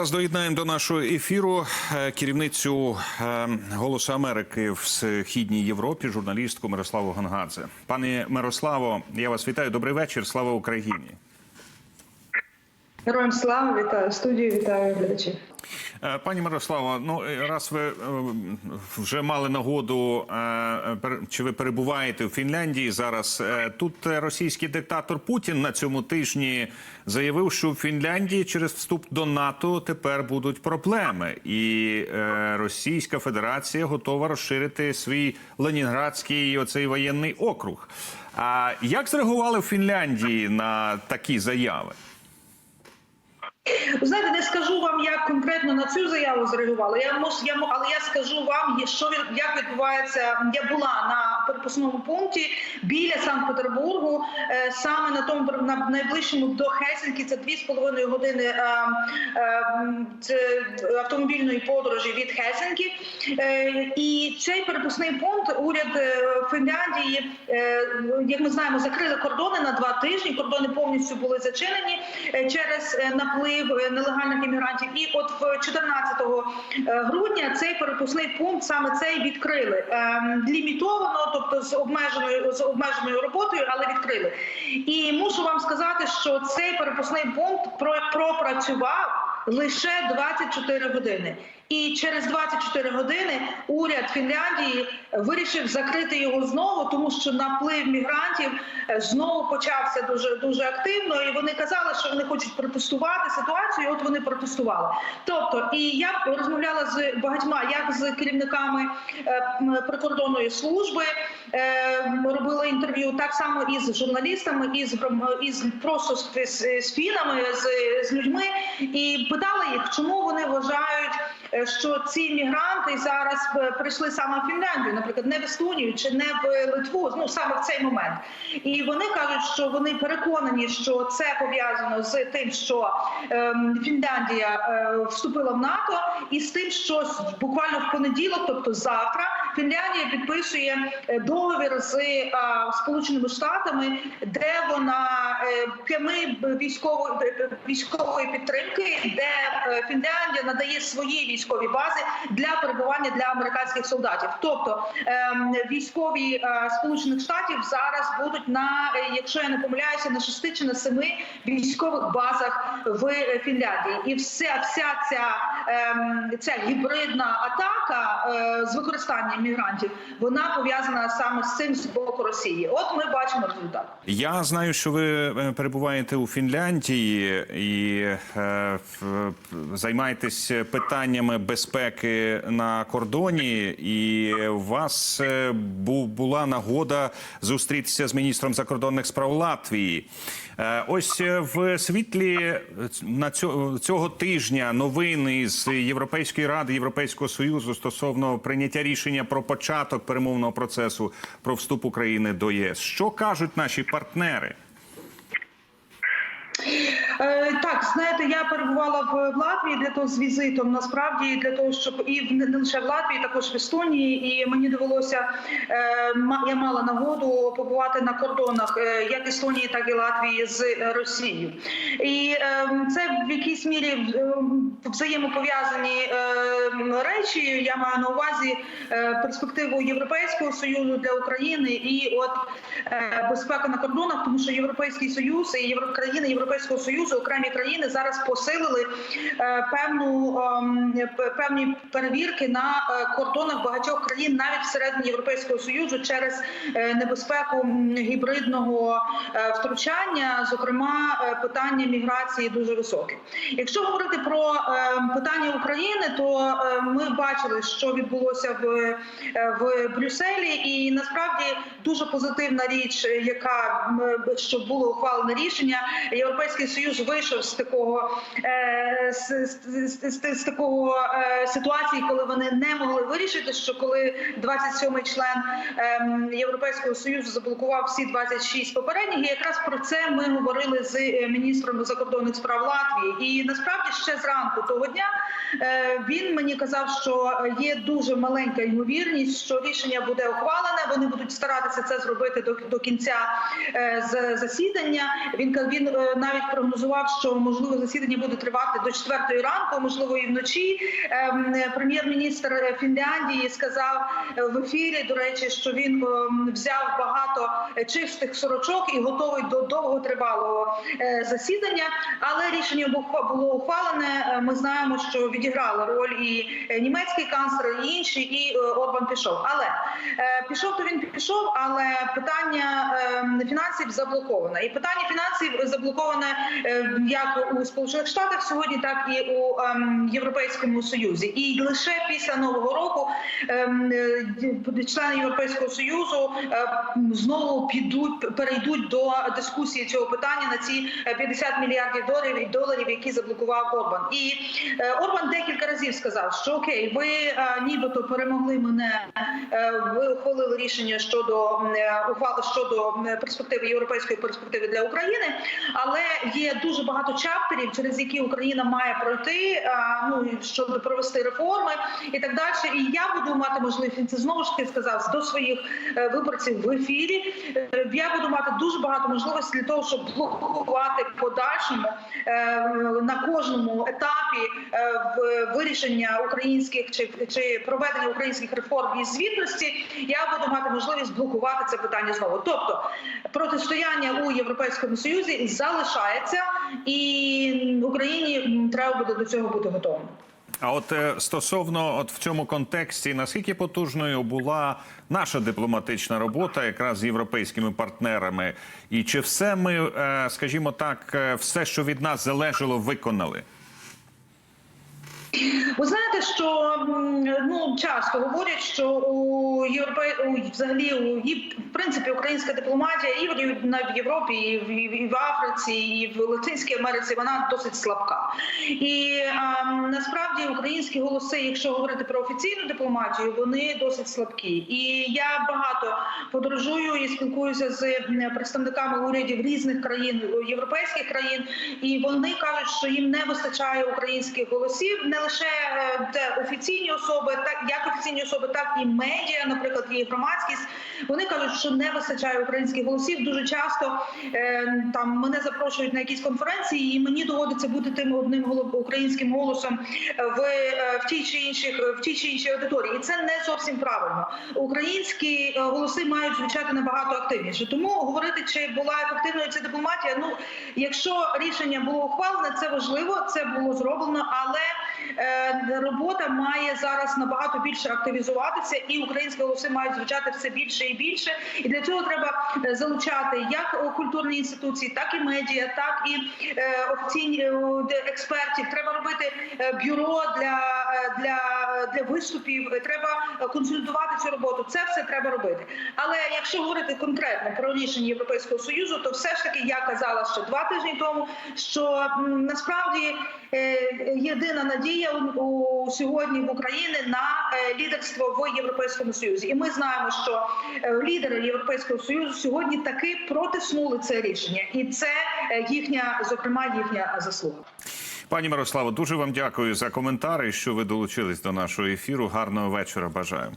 Зараз доєднаємо до нашого ефіру е, керівницю е, Голосу Америки в східній Європі, журналістку Мирославу Гонгадзе. Пане Мирославо, я вас вітаю. Добрий вечір. Слава Україні. Героям слава вітаю студію, вітаю глядачів. Е, Пані Мирославо, ну е, раз ви е, вже мали нагоду, чи ви перебуваєте в Фінляндії зараз? Тут російський диктатор Путін на цьому тижні заявив, що в Фінляндії через вступ до НАТО тепер будуть проблеми, і Російська Федерація готова розширити свій Ленінградський оцей воєнний округ. А як зреагували в Фінляндії на такі заяви? Знаєте, не скажу вам, як конкретно на цю заяву зреагували. Я муш, я але я скажу вам, що як відбувається. Я була на перепускному пункті біля Санкт-Петербургу, е, саме на тому на найближчому до Хельсинки. Це дві з половиною години е, е, автомобільної подорожі від Хельсинки. Е, і цей перепускний пункт уряд Фінляндії, як ми знаємо, закрили кордони на два тижні. Кордони повністю були зачинені через наплив е, нелегальних іммігрантів. І от в 14 е, грудня цей перепускний пункт саме цей відкрили Ем, лімітовано, тобто з обмеженою з обмеженою роботою, але відкрили. І мушу вам сказати, що цей перепускний пункт пропрацював лише 24 години. І через 24 години уряд Фінляндії вирішив закрити його знову, тому що наплив мігрантів е, знову почався дуже дуже активно. І вони казали, що вони хочуть протестувати ситуацію. і От вони протестували. Тобто, і я розмовляла з багатьма, як з керівниками е, прикордонної служби, е, робила інтерв'ю так само і з журналістами, і з гром- просто з, з фінами, з, з людьми, і питала їх, чому вони вважають. Е, Що ці мігранти зараз е, прийшли саме в Фінляндію, наприклад, не в Естонію чи не в Литву, ну саме в цей момент, і вони кажуть, що вони переконані, що це пов'язано з тим, що ем, Фінляндія е, вступила в НАТО, і з тим, що буквально в понеділок, тобто завтра, Фінляндія підписує договір з Сполученими Штатами, де вона е, прямий військової військової підтримки, де е, Фінляндія надає свої військові бази для перебування для американських солдатів. Тобто ем, військові е, Сполучених Штатів зараз будуть на, е, якщо я не помиляюся, на шести чи на семи військових базах в е, Фінляндії, і вся вся ця, ця гібридна атака е, з використанням мігрантів, вона пов'язана саме з цим з боку Росії. От ми бачимо результат. Я знаю, що ви е, перебуваєте у Фінляндії і е, займаєтесь питаннями безпеки на кордоні. І у вас була нагода зустрітися з міністром закордонних справ Латвії. Е, Ось е, в світлі на цього, цього тижня новини з Європейської ради Європейського союзу стосовно прийняття рішення про початок перемовного процесу про вступ України до ЄС. Що кажуть наші партнери? Е, так, знаєте, я перебувала в, Латвії для того з візитом. Насправді для того, щоб і в- не лише в Латвії, також в Естонії. І мені довелося е, ма- я мала нагоду побувати на кордонах е, як Естонії, так і Латвії з Росією. І це в якійсь мірі взаємопов'язані речі. Я маю на увазі перспективу Європейського союзу для України і от безпека на кордонах, тому що Європейський Союз і країни Європейського Союзу, окремі країни зараз посилили е, певну ем, певні перевірки на е, кордонах багатьох країн, навіть всередині Європейського Союзу, через е, небезпеку гібридного втручання, зокрема питання міграції дуже високе. Якщо говорити про е, питання України, то ми бачили, що відбулося в, в Брюсселі, і насправді дуже позитивна річ, яка що було ухвалене рішення. Європейський союз вийшов з такого е, з, з, з, з, такого е, ситуації, коли вони не могли вирішити, що коли 27-й член е, Європейського союзу заблокував всі 26 попередніх, і якраз про це ми говорили з е, міністром закордонних справ Латвії. І насправді ще зранку того дня він мені казав, що є дуже маленька ймовірність, що рішення буде ухвалене. Вони будуть старатися це зробити до, до кінця засідання. Він він навіть прогнозував, що можливо засідання буде тривати до 4 ранку, можливо, і вночі. Ем, Прем'єр-міністр Фінляндії сказав е, в ефірі, до речі, що він ем, взяв багато чистих сорочок і готовий до довготривалого е, засідання. Але рішення бу- було ухвалене. Е, Ми знаємо, що відіграли роль і німецький канцлер, і інші, і Орбан пішов. Але пішов, то він пішов. Але питання ем, фінансів заблоковане. І питання фінансів заблоковане як у Сполучених Штатах сьогодні, так і у ем, Європейському Союзі. І лише після нового року ем, е, члени Європейського союзу е, знову підуть перейдуть до дискусії цього питання на ці е, 50 мільярдів доларів доларів, які заблокував Орбан. І е, Орбан декілька разів сказав, що окей, ви е, нібито перемогли мене. е, Ви ухвалили рішення щодо е, ухвали щодо е, перспективи європейської перспективи для України, але є дуже багато чаптерів, через які Україна має пройти. е, Ну щоб провести реформи і так далі. І я буду мати можливість це знову ж таки сказав до своїх е, виборців в ефірі. Е, Я буду мати дуже багато можливостей для того, щоб блокувати подальшому на кожному етапі в вирішення українських чи, чи проведення українських реформ і звітності. Я буду мати можливість блокувати це питання знову. Тобто протистояння у Європейському Союзі залишається, і Україні треба буде до цього бути готовим. А от е, стосовно, от в цьому контексті, наскільки потужною була наша дипломатична робота, якраз з європейськими партнерами, і чи все ми, е, скажімо так, е, все, що від нас залежало, виконали? Ви знаєте, що ну часто говорять, що у Європе взагалі у в принципі українська дипломатія і в в Європі, і в, і в Африці, і в Латинській Америці вона досить слабка. І а, насправді українські голоси, якщо говорити про офіційну дипломатію, вони досить слабкі. І я багато подорожую і спілкуюся з представниками урядів різних країн, європейських країн, і вони кажуть, що їм не вистачає українських голосів, не лише те офіційні особи, так як офіційні особи, так і медіа, наприклад, і громадськість. Вони кажуть, що не вистачає українських голосів. Дуже часто е, там мене запрошують на якісь конференції, і мені доводиться бути тим одним українським голосом в, е, в тій чи інших в тій чи іншій аудиторії. І це не зовсім правильно. Українські е, голоси мають звучати набагато активніше. Тому говорити, чи була ефективною ця дипломатія. Ну якщо рішення було ухвалене, це важливо, це було зроблено, але робота має зараз набагато більше активізуватися, і українські голоси мають звучати все більше і більше. І для цього треба е, залучати як е, культурні інституції, так і медіа, так і е, офіційні е, експертів. Треба робити е, бюро для, е, для, для виступів. Треба консолідувати цю роботу. Це все треба робити. Але якщо говорити конкретно про рішення Європейського союзу, то все ж таки я казала ще два тижні тому, що насправді е, єдина надія у, сьогодні в Україні на е, лідерство в Європейському Союзі, і ми знаємо, що е, лідери Європейського союзу сьогодні таки протиснули це рішення, і це їхня, зокрема, їхня заслуга. Пані Мирославо, дуже вам дякую за коментари, що ви долучились до нашого ефіру. Гарного вечора. Бажаю.